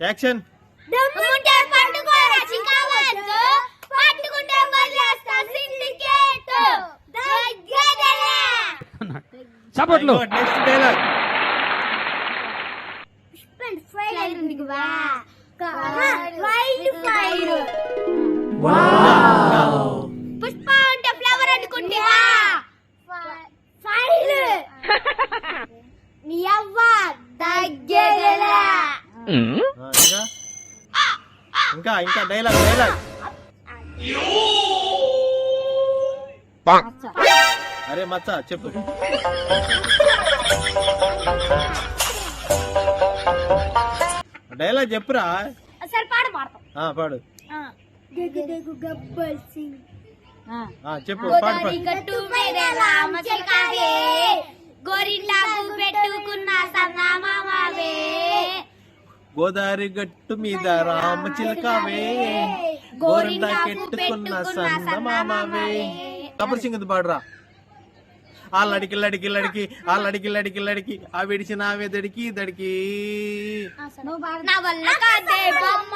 Action చప్పట్లు. Next dialogue Pushpa అంటే flower అనుకుంటేవా fire. నీ అవ్వ దగ్గరలే. ఇంకా ఇంకా డైలాగ్ డైలాగ్ అరే మచ్చ చెప్పు. డైలాగ్ చెప్పురా సరే పాట పాడు గబ్బల్ సింగ్ చెప్పు పాడు పాడు పెట్టుకున్న గోదావరి గట్టు మీద రామ చిలకావే. గోరిందా కెట్టుకున్న సన్నమామవే కబర్ సింగ్ పాడురా? ఆ లడికి లడికి లడికి ఆ లడికి లడికి లడికి ఆ విడిచినావే దడికి దడికి. నా వల్ల కాదే బొమ్మ